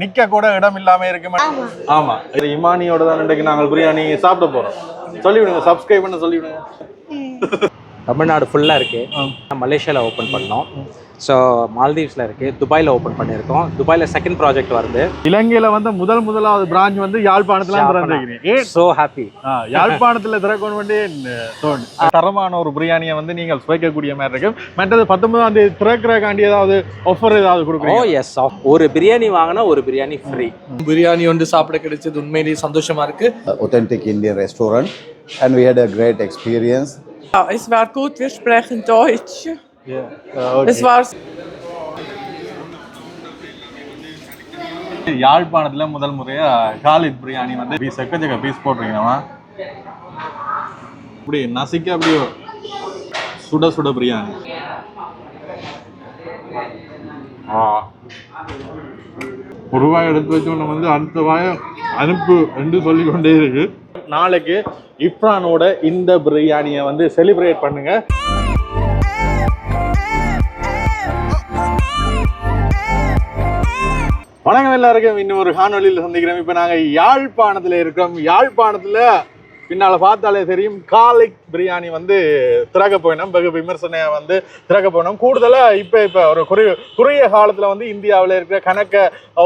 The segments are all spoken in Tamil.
நிக்க கூட இடம் இல்லாம இருக்கு ஆமா. இது இமானியோட தான் இன்றைக்கு நாங்கள் பிரியாணி சாப்பிட போறோம். சொல்லிவிடுங்க சப்ஸ்கிரைப் பண்ண சொல்லிவிடுங்க. தமிழ்நாடு ஃபுல்லாக இருக்குது மலேசியாவில் ஓப்பன் பண்ணோம். ஸோ மால்தீவ்ஸில் இருக்குது துபாயில் ஓப்பன் பண்ணியிருக்கோம். துபாயில் செகண்ட் ப்ராஜெக்ட் வருது. இலங்கையில வந்து முதல் முதலாவது பிரான்ச் வந்து யாழ்ப்பாணத்துல திறந்துருக்கீங்க ஏன்? ஸோ ஹாப்பி யாழ்ப்பாணத்துல திறக்கணும் வேண்டிய தரமான ஒரு பிரியாணியை வந்து நீங்கள் சுவைக்கக்கூடிய மாதிரி இருக்கு. மற்றது பத்தொன்பதாம் தேதி திறக்கிறக்காண்டி ஏதாவது ஆஃபர் ஏதாவது ஓ கொடுக்குறீங்க எஸ் ஒரு பிரியாணி வாங்கினா ஒரு பிரியாணி ஃப்ரீ பிரியாணி வந்து சாப்பிட கிடைச்சது உண்மையிலேயே சந்தோஷமா இருக்கு. Authentic Indian restaurant and we had a great experience. Ja, es war gut, wir sprechen Deutsch. War யாழ்ப்பாணத்துல முதல் முறையா காலித் பிரியாணி வந்து பீஸ் எக்கச்சக்க பீஸ் போட்டிருக்கீங்கம்மா. அப்படி நசிக்க அப்படியே சுட சுட பிரியாணி. ஒரு வாய் எடுத்து வச்சோன்னு வந்து அடுத்த வாய அனுப்பு என்று சொல்லிக்கொண்டே இருக்கு. நாளைக்கு இப்ரானோட இந்த பிரியாணியை வந்து செலிப்ரேட் பண்ணுங்க. வணக்கம் எல்லாருக்கும். இன்னும் ஒரு காணொலியில் சந்திக்கிறோம் இப்போ நாங்கள் யாழ்ப்பாணத்தில் இருக்கிறோம் யாழ்ப்பாணத்தில் பின்னால் பார்த்தாலே தெரியும் காலிக் பிரியாணி வந்து திறக்க போயினோம். வெகு விமர்சனையை வந்து திறக்க போயினோம் கூடுதலாக இப்போ இப்போ ஒரு குறு குறுகிய காலத்தில் வந்து இந்தியாவில் இருக்கிற கணக்க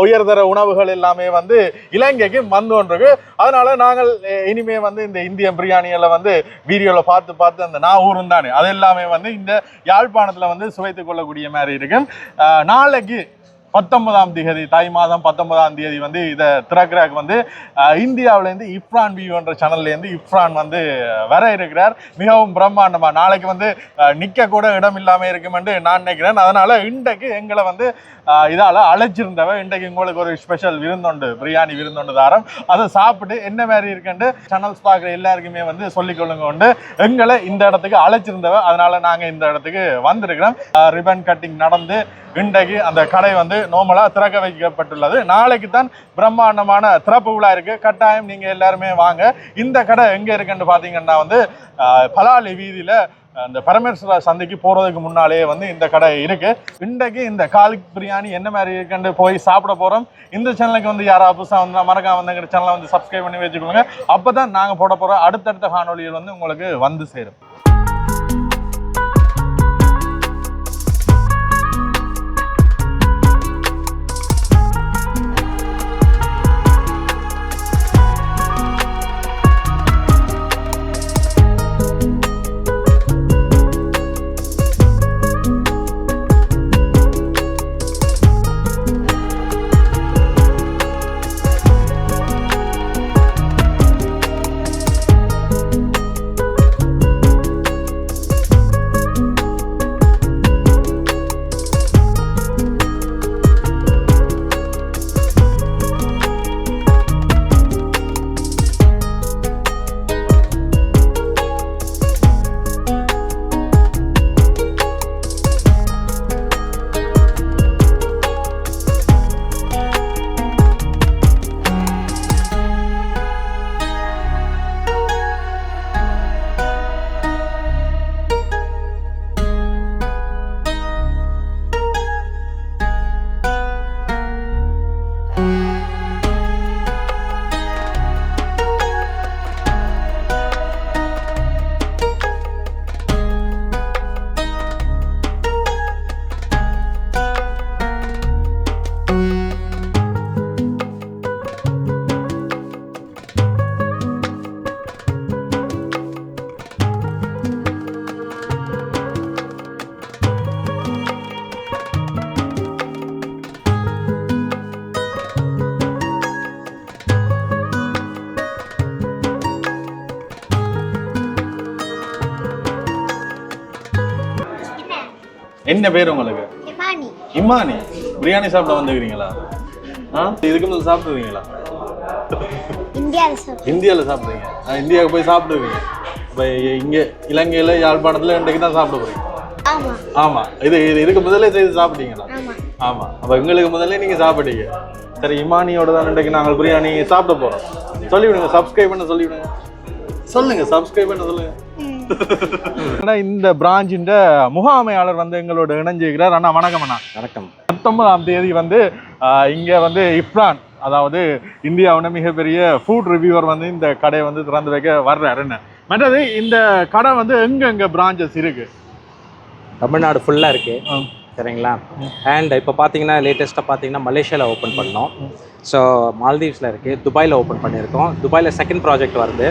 உயர்தர உணவுகள் எல்லாமே வந்து இலங்கைக்கு வந்து அதனால் நாங்கள் இனிமே வந்து இந்த இந்திய பிரியாணிகளை வந்து வீடியோவில் பார்த்து பார்த்து அந்த நான் ஊரும் தானே அது எல்லாமே வந்து இந்த யாழ்ப்பாணத்தில் வந்து சுவைத்து கொள்ளக்கூடிய மாதிரி இருக்கு நாளைக்கு பத்தொன்பதாம் தேதி தாய் மாதம் பத்தொன்பதாம் தேதி வந்து இதை திறக்கிறாக்கு வந்து இந்தியாவிலேருந்து இப்ரான் வியூன்ற சேனல்லேருந்து இப்ரான் வந்து வர இருக்கிறார். மிகவும் பிரம்மாண்டமாக நாளைக்கு வந்து நிற்கக்கூட கூட இடம் இல்லாமல் இருக்குமென்று நான் நினைக்கிறேன். அதனால் இன்றைக்கு எங்களை வந்து இதால் அழைச்சிருந்தவ இன்றைக்கு உங்களுக்கு ஒரு ஸ்பெஷல் விருந்தொண்டு பிரியாணி விருந்தொண்டு தாரம். அதை சாப்பிட்டு என்ன மாதிரி இருக்குன்னு சேனல்ஸ் பார்க்குற எல்லாருக்குமே வந்து சொல்லிக்கொள்ளுங்க உண்டு. எங்களை இந்த இடத்துக்கு அழைச்சிருந்தவ அதனால் நாங்கள் இந்த இடத்துக்கு வந்திருக்கிறோம். ரிபன் கட்டிங் நடந்து இன்றைக்கு அந்த கடை வந்து நோமலா திறக்க வைக்கப்பட்டுள்ளது. நாளைக்கு தான் பிரம்மாண்டமான திறப்பு விழா இருக்கு. கட்டாயம் நீங்க எல்லாருமே வாங்க. இந்த கடை எங்க இருக்குன்னு பாத்தீங்கன்னா வந்து பலாலி வீதியில அந்த பரமேஸ்வர சந்தைக்கு போறதுக்கு முன்னாலே வந்து இந்த கடை இருக்கு. இன்றைக்கு இந்த காலிக் பிரியாணி என்ன மாதிரி இருக்குன்னு போய் சாப்பிட போறோம். இந்த சேனலுக்கு வந்து யாராவது புதுசாக வந்து மறக்காம வந்து சேனலை வந்து சப்ஸ்கிரைப் பண்ணி வச்சுக்கோங்க. அப்பதான் நாங்க போட போற அடுத்தடுத்த காணொலியில் வந்து உங்களுக்கு வந்து சேரும். என்ன பேர் உங்களுக்கு? இம்மானி பிரியாணி சாப்பிட வந்துக்கிறீங்களா? ஆ? இதுக்கு முதல்ல சாப்பிடுவீங்களா இந்தியாவில் சாப்பிடுவீங்க இந்தியாவுக்கு போய் சாப்பிடுவீங்க இப்போ இங்கே இலங்கையில் யாழ்ப்பாணத்தில் இன்றைக்கு தான் சாப்பிட போகிறீங்க ஆமா. ஆமாம் இது இது இதுக்கு முதல்ல செய்து சாப்பிட்டீங்களா? ஆமா. ஆமாம் அப்போ எங்களுக்கு முதல்ல நீங்கள் சாப்பிட்டீங்க. சரி இமானியோட தான் இன்றைக்கு நாங்கள் பிரியாணி சாப்பிட போகிறோம் சொல்லிவிடுங்க சப்ஸ்கிரைப் பண்ண சொல்லிவிடுங்க. சொல்லுங்க சப்ஸ்கிரைப் பண்ண சொல்லுங்க. ஆனா இந்த பிரான்ச்சின் முகாமையாளர் வந்து எங்களோட இணைஞ்சிருக்கிறார். அண்ணா வணக்கம் அண்ணா. வணக்கம். பத்தொன்பதாம் தேதி வந்து இங்க வந்து இப்ரான் அதாவது இந்தியாவோட மிகப்பெரிய ஃபுட் ரிவ்யூவர் வந்து இந்த கடையை வந்து திறந்து வைக்க வர்றாருன்னு மற்றது இந்த கடை வந்து எங்க எங்க பிரான்ச்சஸ் இருக்கு? தமிழ்நாடு ஃபுல்லாக இருக்கு. சரிங்களா? அண்ட் இப்போ பார்த்தீங்கன்னா லேட்டஸ்ட்டாக பார்த்தீங்கன்னா மலேசியாவில் ஓப்பன் பண்ணோம். ஸோ மால்தீவ்ஸில் இருக்குது துபாயில் ஓப்பன் பண்ணியிருக்கோம். துபாயில் செகண்ட் ப்ராஜெக்ட் வருது.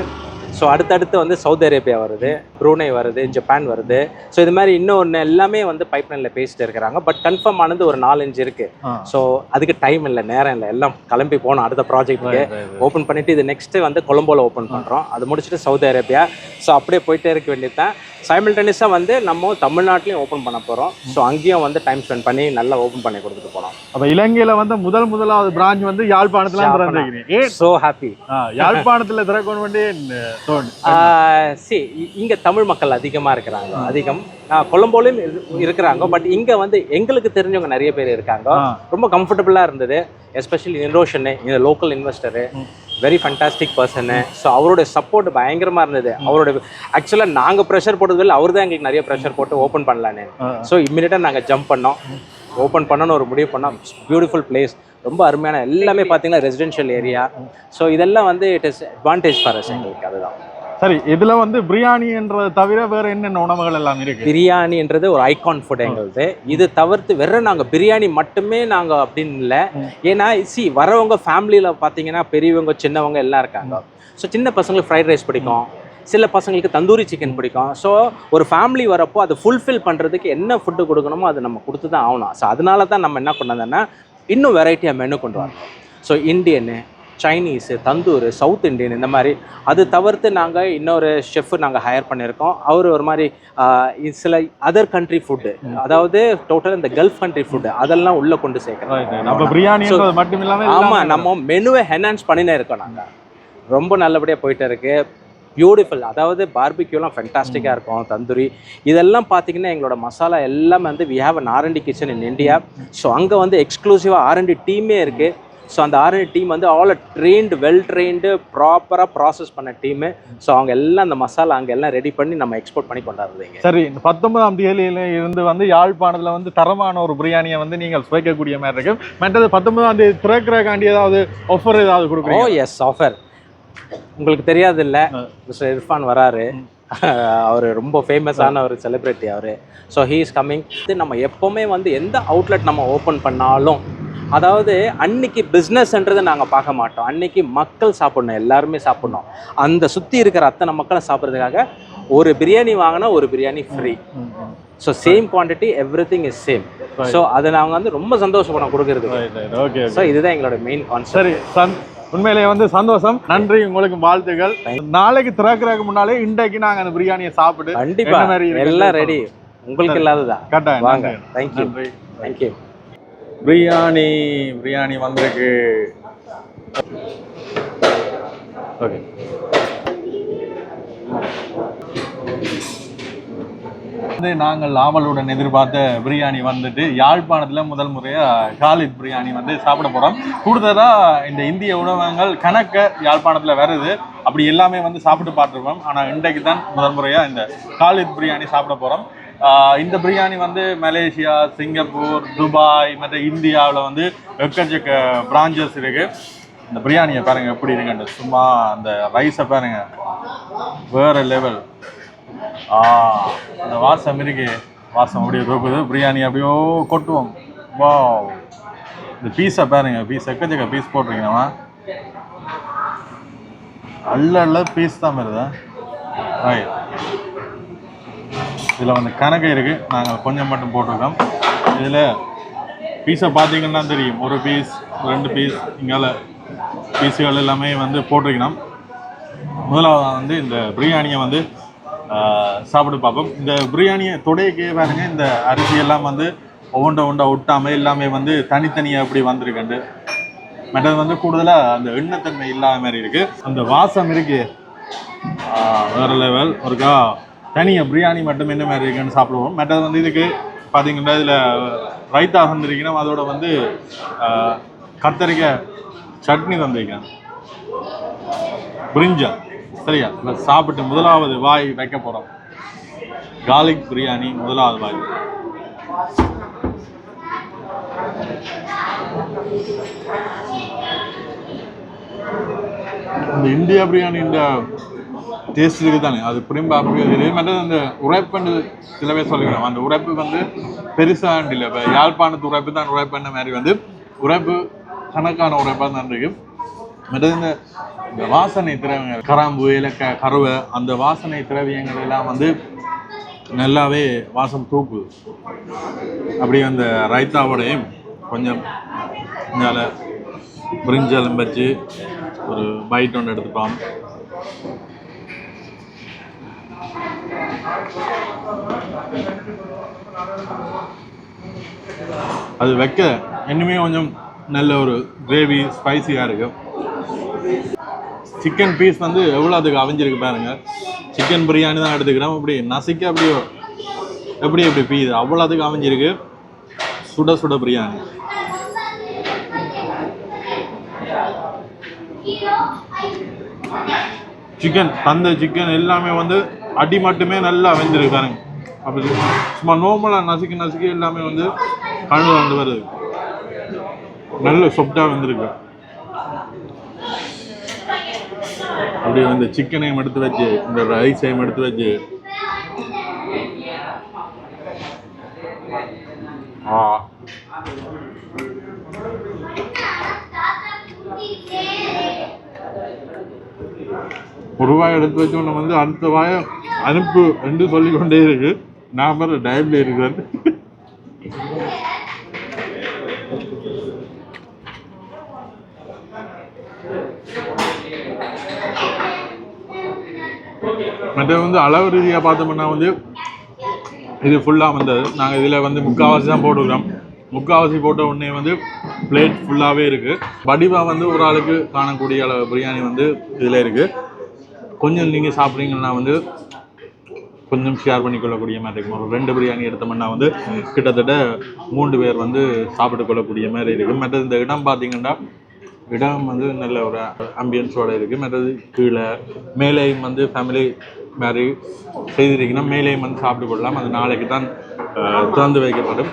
ஸோ அடுத்தடுத்து வந்து சவுதி அரேபியா வருது ப்ரூனை வருது ஜப்பான் வருது. ஸோ இது மாதிரி இன்னொன்று எல்லாமே வந்து பைப்லைனில் பேசிட்டு இருக்கிறாங்க. பட் கன்ஃபார்ம் ஆனது ஒரு நாலஞ்சு இருக்குது. ஸோ அதுக்கு டைம் இல்லை நேரம் இல்லை. எல்லாம் கிளம்பி போகணும் அடுத்த ப்ராஜெக்ட்டுக்கு ஓப்பன் பண்ணிட்டு இது நெக்ஸ்ட் வந்து கொலம்போல ஓப்பன் பண்றோம். அது முடிச்சுட்டு சவுதி அரேபியா ஸோ அப்படியே போயிட்டே இருக்க வேண்டியது தான் சைமில்டேனியஸாக வந்து நம்ம தமிழ்நாட்டிலையும் ஓப்பன் பண்ண போகிறோம் ஸோ அங்கேயும் வந்து டைம் ஸ்பெண்ட் பண்ணி நல்லா ஓப்பன் பண்ணி கொடுத்துட்டு போனோம் அப்ப இலங்கையில வந்து முதல் முதலாவது பிரான்ச் வந்து யாழ்ப்பாணத்துல ஏன்? ஸோ ஹாப்பி யாழ்ப்பாணத்துல திறக்கணும் வேண்டிய சி இங்கே தமிழ் மக்கள் அதிகமாக இருக்கிறாங்க. அதிகம். கொலம்போலையும் இரு- இருக்கிறாங்க. பட் இங்கே வந்து எங்களுக்கு தெரிஞ்சவங்க நிறைய பேர் இருக்காங்க. ரொம்ப கம்ஃபர்டபுளாக இருந்தது. எஸ்பெஷலி இன்ரோஷனு இந்த local investor very fantastic person so அவரோட சப்போர்ட் பயங்கரமாக இருந்தது. அவரோட ஆக்சுவலாக நாங்கள் ப்ரெஷர் போட்டதில்லை அவர் தான் எங்களுக்கு நிறைய ப்ரெஷர் போட்டு ஓப்பன் பண்ணலான்னு. ஸோ இம்மிடியட்டாக நாங்கள் ஜம்ப் பண்ணோம். ஓப்பன் பண்ணணும்னு ஒரு முடிவு பண்ணோம். பியூட்டிஃபுல் பிளேஸ் ரொம்ப அருமையான எல்லாமே பார்த்தீங்கன்னா ரெசிடென்ஷியல் ஏரியா ஸோ இதெல்லாம் வந்து it is advantage for us எங்களுக்கு. அதுதான். சரி இதுல வந்து பிரியாணின்றதை தவிர வேற என்னென்ன உணவுகள் எல்லாம் இருக்கு? பிரியாணின்றது ஒரு ஐகான் ஃபுட் எங்களுது. இது தவிர்த்து வெறும் நாங்கள் பிரியாணி மட்டுமே நாங்கள் அப்படின்னு இல்லை. ஏன்னா சி வரவங்க ஃபேமிலியில் பார்த்தீங்கன்னா பெரியவங்க சின்னவங்க எல்லாம் இருக்காங்க. ஸோ சின்ன பசங்களுக்கு ஃப்ரைட் ரைஸ் பிடிக்கும். சில பசங்களுக்கு தந்தூரி சிக்கன் பிடிக்கும். ஸோ ஒரு ஃபேமிலி வரப்போ அதை ஃபுல்ஃபில் பண்ணுறதுக்கு என்ன ஃபுட்டு கொடுக்கணுமோ அதை நம்ம கொடுத்து தான் ஆகணும். ஸோ அதனால தான் நம்ம என்ன வந்தோம்னா இன்னும் வெரைட்டியாக மெனு கொண்டு வரோம் so Indian Chinese tandoor south Indian இந்த மாதிரி. அது தவிர்த்து நாங்கள் இன்னொரு ஷெஃப் நாங்கள் ஹையர் பண்ணியிருக்கோம். அவர் ஒரு மாதிரி சில அதர் கண்ட்ரி ஃபுட்டு அதாவது டோட்டல் இந்த கல்ஃப் கண்ட்ரி ஃபுட்டு அதெல்லாம் உள்ளே கொண்டு சேர்க்குறோம் நம்ம மட்டும் இல்லாம ஆமாம் நம்ம மெனுவை ஹெனான்ஸ் பண்ணினே இருக்கோம் நாங்கள் ரொம்ப நல்லபடியாக போயிட்டு இருக்கு. பியூட்டிஃபுல் அதாவது பார்பிக்யூலாம் ஃபென்டாஸ்டிக்காக இருக்கும். தந்தூரி. இதெல்லாம் பார்த்தீங்கன்னா எங்களோட மசாலா எல்லாமே வந்து we have an R and D kitchen in India so அங்கே வந்து எக்ஸ்க்ளூசிவாக ஆர்என்டி டீமே இருக்குது ஸோ அந்த ஆர்என்டி டீம் வந்து ஆல் ட்ரெயின்டு வெல் ட்ரெயின்டு ப்ராப்பராக ப்ராசஸ் பண்ண டீமு ஸோ அவங்க எல்லாம் அந்த மசாலா அங்கே எல்லாம் ரெடி பண்ணி நம்ம எக்ஸ்போர்ட் பண்ணி கொண்டாடுறது இங்க சரி இந்த பத்தொன்பதாம் தேதியில இருந்து வந்து யாழ்ப்பாணத்துல வந்து தரமான ஒரு பிரியாணியை வந்து நீங்கள் சுவைக்கக்கூடிய மாதிரி இருக்கு. மற்றது பத்தொன்பதாம் தேதி திறக்கிறக்காண்டி ஏதாவது ஆஃபர் ஏதாவது ஓ கொடுக்குறீங்க எஸ் ஆஃபர் உங்களுக்கு தெரியாது இல்ல மிஸ்டர் இர்ஃபான் வராரு. அவர் ரொம்ப ஃபேமஸான ஒரு செலிப்ரிட்டி அவர். ஸோ ஹீ இஸ் கம்மிங் நம்ம எப்போவுமே வந்து எந்த அவுட்லெட் நம்ம ஓப்பன் பண்ணாலும் அதாவது அன்னைக்கு பிஸ்னஸ்ன்றதை நாங்கள் பார்க்க மாட்டோம். அன்னைக்கு மக்கள் சாப்பிடணும் எல்லாருமே சாப்பிடணும். அந்த சுற்றி இருக்கிற அத்தனை மக்களை சாப்பிட்றதுக்காக ஒரு பிரியாணி வாங்கினா ஒரு biryani free so same quantity everything is same so அதை நாங்கள் வந்து ரொம்ப சந்தோஷப்படம் கொடுக்கறது ஓகே ஸோ இதுதான் எங்களோட மெயின் கான்செப்ட் சரி சந் உண்மையிலேயே வந்து சந்தோஷம். நன்றி உங்களுக்கு வாழ்த்துக்கள் நாளைக்கு திறக்கிறதுக்கு முன்னாலே இன்றைக்கு நாங்க அந்த பிரியாணியை சாப்பிட்டு கண்டிப்பா. என்ன மாதிரி இருக்குன்னு எல்லாம் ரெடி உங்களுக்கு இல்லாததா? கட்டாயம். வாங்க. தேங்க்யூ தேங்க்யூ பிரியாணி பிரியாணி வந்திருக்கு. ஓகே. வந்து நாங்கள் ஆவலுடன் எதிர்பார்த்த பிரியாணி வந்துட்டு யாழ்ப்பாணத்தில் முதல் முறையாக காலித் பிரியாணி வந்து சாப்பிட போகிறோம் கூடுதலாக இந்த இந்திய உணவகங்கள் கணக்க யாழ்ப்பாணத்தில் வருது. அப்படி எல்லாமே வந்து சாப்பிட்டு பார்த்துருக்கோம். ஆனால் இன்றைக்கு தான் முதல் முறையாக இந்த காலித் பிரியாணி சாப்பிட போகிறோம் இந்த பிரியாணி வந்து மலேசியா சிங்கப்பூர் துபாய் மற்ற இந்தியாவில் வந்து எக்கச்சக்க பிரான்ச்சஸ் இருக்குது இந்த பிரியாணியை பாருங்க எப்படி இருக்குன்னு சும்மா அந்த ரைஸை பாருங்க. வேறு லெவல் ஆ அந்த வாசம் இருக்கு. வாசம் அப்படியே தூக்குது. பிரியாணி அப்படியோ கொட்டுவோம். வா இந்த பீஸை பாருங்க பீஸ் எக்கச்சக்க பீஸ் போட்டிருக்கீங்கம்மா அல்ல அல்ல பீஸ் தான் வருதா. ரைட் இதில் வந்து கணக்கு இருக்குது நாங்கள் கொஞ்சம் மட்டும் போட்டிருக்கோம். இதில் பீஸை பார்த்தீங்கன்னா தெரியும். ஒரு பீஸ் ரெண்டு பீஸ் இங்கால பீஸுகள் எல்லாமே வந்து போட்டிருக்கணும். முதலாவது வந்து இந்த பிரியாணியை வந்து சாப்பிட்டு பார்ப்போம். இந்த பிரியாணியை தொடையக்கே பாருங்க இந்த அரிசி எல்லாம் வந்து ஒவ்வொன்றை ஒன்றா ஒட்டாமல் எல்லாமே வந்து தனித்தனியாக அப்படி வந்திருக்குண்டு. மற்றது வந்து கூடுதலாக அந்த எண்ணத்தன்மை இல்லாத மாதிரி இருக்குது அந்த வாசம் இருக்கு. வேறு லெவல் ஒருக்கா தனியாக பிரியாணி மட்டும் என்ன மாதிரி இருக்குன்னு சாப்பிடுவோம். மற்றது வந்து இதுக்கு பார்த்தீங்கன்னா இதில் ரைத்தா தந்திருக்கணும் அதோட வந்து கத்தரிக்காய் சட்னி தந்திருக்கேன். பிரிஞ்சா சரியா? இல்லை சாப்பிட்டு முதலாவது வாய் வைக்க போகிறோம் கார்லிக் பிரியாணி முதலாவது வாய். இந்த இந்தியா பிரியாணி இந்த டேஸ்ட் இருக்குது தானே அது புரியும்பா அப்படி இதே மாதிரி அந்த உரைப்புன்னு சில பேர் சொல்லிக்கிறோம் அந்த உரைப்பு வந்து பெருசாக இல்லை. இப்போ யாழ்ப்பாணத்து உரைப்பு தான் உரைப்புன்ற மாதிரி வந்து உரைப்பு கணக்கான உரைப்பாக தான் இருக்கு. மற்றது இந்த இந்த வாசனை திரவியங்கள் கராம்பு ஏலக்காய் கருவை அந்த வாசனை திரவியங்கள் எல்லாம் வந்து நல்லாவே வாசம் தூக்குது. அப்படியே அந்த ரைத்தாவோடையும் கொஞ்சம் இதால் பிரிஞ்சலம் வச்சு ஒரு பைட் ஒன்று எடுத்துப்போம் அது வைக்க இன்னுமே கொஞ்சம் நல்ல ஒரு கிரேவி ஸ்பைசியாக இருக்குது சிக்கன் பீஸ் வந்து எவ்வளோ அதுக்கு அவிஞ்சிருக்கு பாருங்க. சிக்கன் பிரியாணி தான் எடுத்துக்கிறோம் அப்படி நசிக்க அப்படியே எப்படி எப்படி பீஸ் அவ்வளோ அதுக்கு அமைஞ்சிருக்கு சுட சுட பிரியாணி சிக்கன் தந்த சிக்கன் எல்லாமே வந்து அடி மட்டுமே நல்லா அமைஞ்சிருக்காருங்க அப்படி சும்மா நோர்மலாக நசுக்கி நசுக்கி எல்லாமே வந்து கழுவு வந்து வருது. நல்ல சொப்டாக வந்திருக்கு. அப்படியே இந்த சிக்கனையும் எடுத்து வச்சு இந்த ரைஸையும் எடுத்து வச்சு. ஆ. ஒரு வாய் எடுத்து வச்சோன்னு வந்து அடுத்த வாயை அனுப்பு என்று சொல்லிக்கொண்டே இருக்கு. நான் வேறு டயட்ல இருக்கிறேன். மற்ற வந்து அளவு ரீதியாக பார்த்தோம்னா வந்து இது ஃபுல்லாக வந்தது நாங்கள் இதில் வந்து முக்கால்வாசி தான் போட்டுக்கிறோம். முக்கால்வாசி போட்ட உடனே வந்து பிளேட் ஃபுல்லாகவே இருக்குது வடிவாக வந்து ஒரு ஆளுக்கு காணக்கூடிய அளவு பிரியாணி வந்து இதில் இருக்குது கொஞ்சம் நீங்கள் சாப்பிட்றீங்கன்னா வந்து கொஞ்சம் ஷேர் பண்ணிக்கொள்ளக்கூடிய மாதிரி இருக்கும். ஒரு ரெண்டு பிரியாணி எடுத்தோம்னா வந்து கிட்டத்தட்ட மூன்று பேர் வந்து சாப்பிட்டு கொள்ளக்கூடிய மாதிரி இருக்கும் மற்றது இந்த இடம் பார்த்தீங்கன்னா இடம் வந்து நல்ல ஒரு அம்பியன்ஸோடு இருக்குது மற்றது கீழே மேலேயும் வந்து ஃபேமிலி மாதிரி செய்திருக்கீங்கன்னா மேலேயும் வந்து சாப்பிட்டு கொள்ளலாம் அது நாளைக்கு தான் திறந்து வைக்கப்படும்.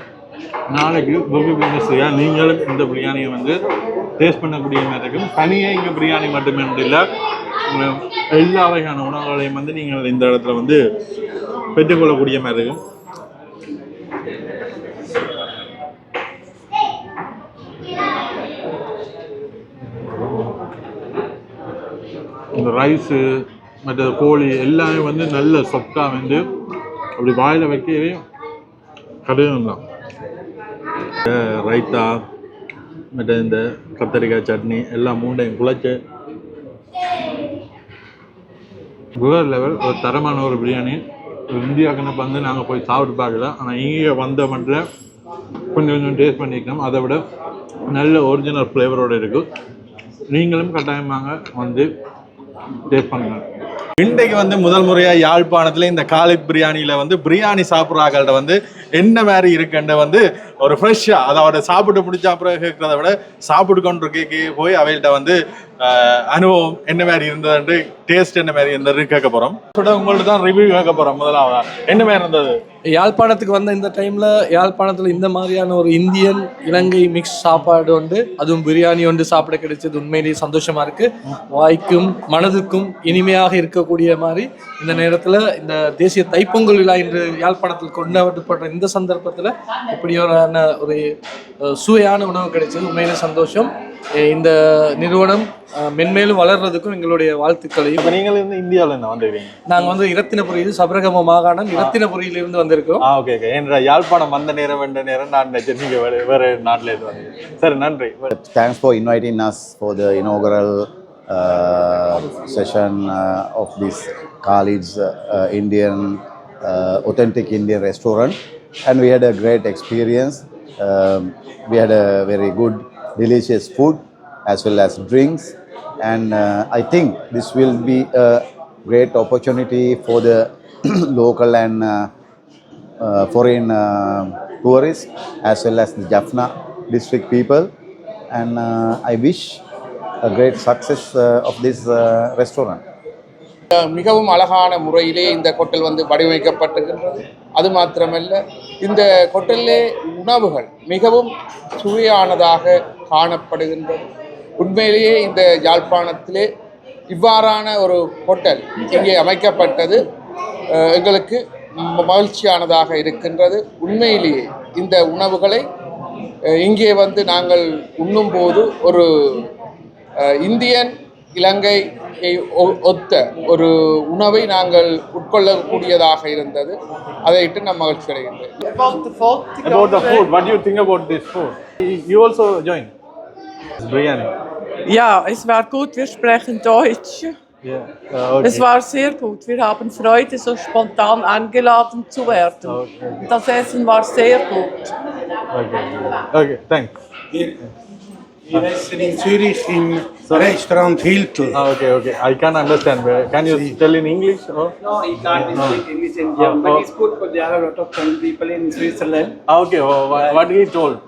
நாளைக்கு வெகு விமர்சையாக நீங்களும் இந்த பிரியாணியை வந்து டேஸ்ட் பண்ணக்கூடிய மாதிரி இருக்கும். தனியாக இங்கே பிரியாணி மட்டுமே இல்லை. எல்லா வகையான உணவுகளையும் வந்து நீங்கள் இந்த இடத்துல வந்து பெற்றுக்கொள்ளக்கூடிய மாதிரி இருக்கும் இந்த ரைஸு மற்ற கோழி எல்லாமே வந்து நல்ல சொத்தாக வந்து அப்படி வாயில் வைக்கவே கடினம் தான் ரைத்தா மற்ற இந்த கத்தரிக்காய் சட்னி எல்லாம் மூண்டையும் குழைச்சு குகர் லெவல் ஒரு தரமான ஒரு பிரியாணி. இந்தியாவுக்குன்னு வந்து நாங்கள் போய் சாப்பிட்டு பார்க்கல. ஆனால் இங்கே வந்த மட்டும் கொஞ்சம் கொஞ்சம் டேஸ்ட் பண்ணிக்கணும். அதை விட நல்ல ஒரிஜினல் ஃப்ளேவரோடு இருக்குது நீங்களும் கட்டாயமாக வந்து டேஸ்ட் பண்ணுங்க. இன்றைக்கு வந்து முதல் முறையாக யாழ்ப்பாணத்தில் இந்த காலித் பிரியாணியில் வந்து பிரியாணி சாப்பிட்றாங்கள்ட்ட வந்து என்ன மாதிரி இருக்குன்ற வந்து ஒரு ஃப்ரெஷ்ஷாக அதை அவட சாப்பிட்டு முடிச்ச அப்புறம் கேட்குறத விட சாப்பிட்டு கொண்டு கேட்க போய் அவைகிட்ட வந்து அனுபவம் என்ன மாதிரி இருந்ததுன்ட்டு டேஸ்ட் என்ன மாதிரி இருந்ததுன்னு கேட்க போகிறோம் உங்கள்ட்ட தான் ரிவ்யூ கேட்க போகிறோம் முதலாவதா. என்ன மாதிரி இருந்தது? யாழ்ப்பாணத்துக்கு வந்த இந்த டைமில் யாழ்ப்பாணத்தில் இந்த மாதிரியான ஒரு இந்தியன் இலங்கை மிக்ஸ் சாப்பாடு உண்டு அதுவும் பிரியாணி ஒன்று சாப்பிட கிடைச்சது. உண்மையிலேயே சந்தோஷமாக இருக்குது வாய்க்கும் மனதுக்கும் இனிமையாக இருக்கக்கூடிய மாதிரி இந்த நேரத்தில் இந்த தேசிய தைப்பொங்கல் விழா இன்று யாழ்ப்பாணத்தில் கொண்டாடப்படுற இந்த சந்தர்ப்பத்தில் இப்படி ஒரு அஹ், சுவையான உணவு கிடைச்சது. உண்மையிலே சந்தோஷம். இந்த நிறுவனம் மென்மேலும் வளர்றதுக்கும் எங்களுடைய வாழ்த்துக்களையும். இப்போ நீங்கள் வந்து இந்தியாவில் என்ன வந்துருக்கீங்க நாங்க வந்து இரத்தினபுரியில் சபரகம மாகாணம். இரத்தினபுரியிலிருந்து வந்திருக்கோம் ஆ ஓகே ஓகே என்ற யாழ்ப்பாணம் வந்த நேரம் வந்த நேரம் நான் நினைச்சேன் நீங்கள் வேறு வேறு நாட்டில் இருந்து வந்தீங்க. சரி நன்றி. Thanks for inviting us for the inaugural uh, session uh, of this Khalid's uh, Indian, uh, authentic Indian restaurant. And we had a great experience. Um, we had a very good, delicious food as well as drinks. And uh, I think this will be a great opportunity for the local and uh, uh, foreign uh, tourists as well as the Jaffna district people. And uh, I wish a great success uh, of this uh, restaurant. மிகவும் அழகான முறையிலே இந்த ஹோட்டல் வந்து வடிவமைக்கப்பட்டிருக்கின்றது அது மாத்திரமல்ல இந்த ஹோட்டலிலே உணவுகள் மிகவும் சுவையானதாக காணப்படுகின்றது. உண்மையிலேயே இந்த யாழ்ப்பாணத்திலே இவ்வாறான ஒரு ஹோட்டல் இங்கே அமைக்கப்பட்டது எங்களுக்கு மகிழ்ச்சியானதாக இருக்கின்றது. உண்மையிலேயே இந்த உணவுகளை இங்கே வந்து நாங்கள் உண்ணும்போது ஒரு இந்தியன் இலங்கை ஒ- ஒத்த ஒரு உணவை நாங்கள் உட்கொள்ளக்கூடியதாக இருந்தது அதையிட்டு நான் மகிழ்ச்சி அடைகின்றேன் About the food. About the food, what do you think about this food? You also join? Biryani. Ja, es war gut, wir sprechen Deutsch. Yeah. Uh, okay. Es war sehr gut. Wir haben Freude, so spontan eingeladen zu werden. Okay. Das Essen war sehr gut. Okay. Okay. Thanks. Wir essen in Zürich im Restaurant Hiltl. Ah, okay. Okay. I can't understand. Can you tell in English? Or? No, he can't speak English in Yeah, German, but oh. it's good because there are a lot of young people in Switzerland. Ah, okay. Oh, what, what he told?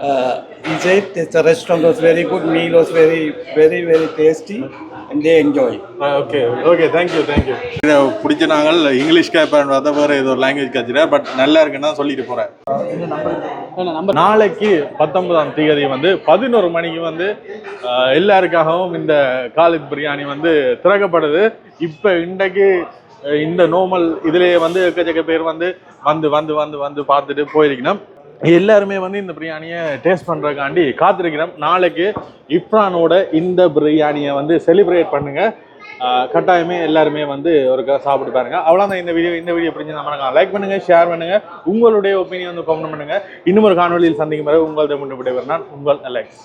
Uh, he said the restaurant was very good, meal was very, very, very tasty, and they enjoy. Okay. Okay. Thank you. Thank you. பிடிச்ச நாங்கள் இங்கிலீஷ் கேட்பேன் பார்த்தா வேறு ஏதோ லாங்குவேஜ் கற்றுறேன் பட் நல்லா இருக்குன்னு தான் சொல்லிட்டு போகிறேன் நாளைக்கு பத்தொன்பதாம் தேதி வந்து பதினோரு மணிக்கு வந்து எல்லாருக்காகவும் இந்த காலித் பிரியாணி வந்து திறக்கப்படுது இப்போ இன்றைக்கு இந்த நோமல் இதுலேயே வந்து எக்கச்சக்க பேர் வந்து வந்து வந்து வந்து வந்து பார்த்துட்டு போயிருக்கணும் எல்லாருமே வந்து இந்த பிரியாணியை டேஸ்ட் பண்ணுறதுக்காண்டி காத்திருக்கிறோம். நாளைக்கு இப்ரானோட இந்த பிரியாணியை வந்து செலிப்ரேட் பண்ணுங்கள் கட்டாயமே எல்லாருமே வந்து ஒரு சாப்பிட்டு பாருங்க. அவ்வளோதான் இந்த வீடியோ இந்த வீடியோ பிடிச்சி நம்ம லைக் பண்ணுங்க ஷேர் பண்ணுங்க. உங்களுடைய ஒப்பீனியன் வந்து கமெண்ட் பண்ணுங்க. இன்னும் ஒரு காணொலியில் சந்திக்கும் வரை உங்களுடைய தமிழ் நான் உங்கள் அலெக்ஸ்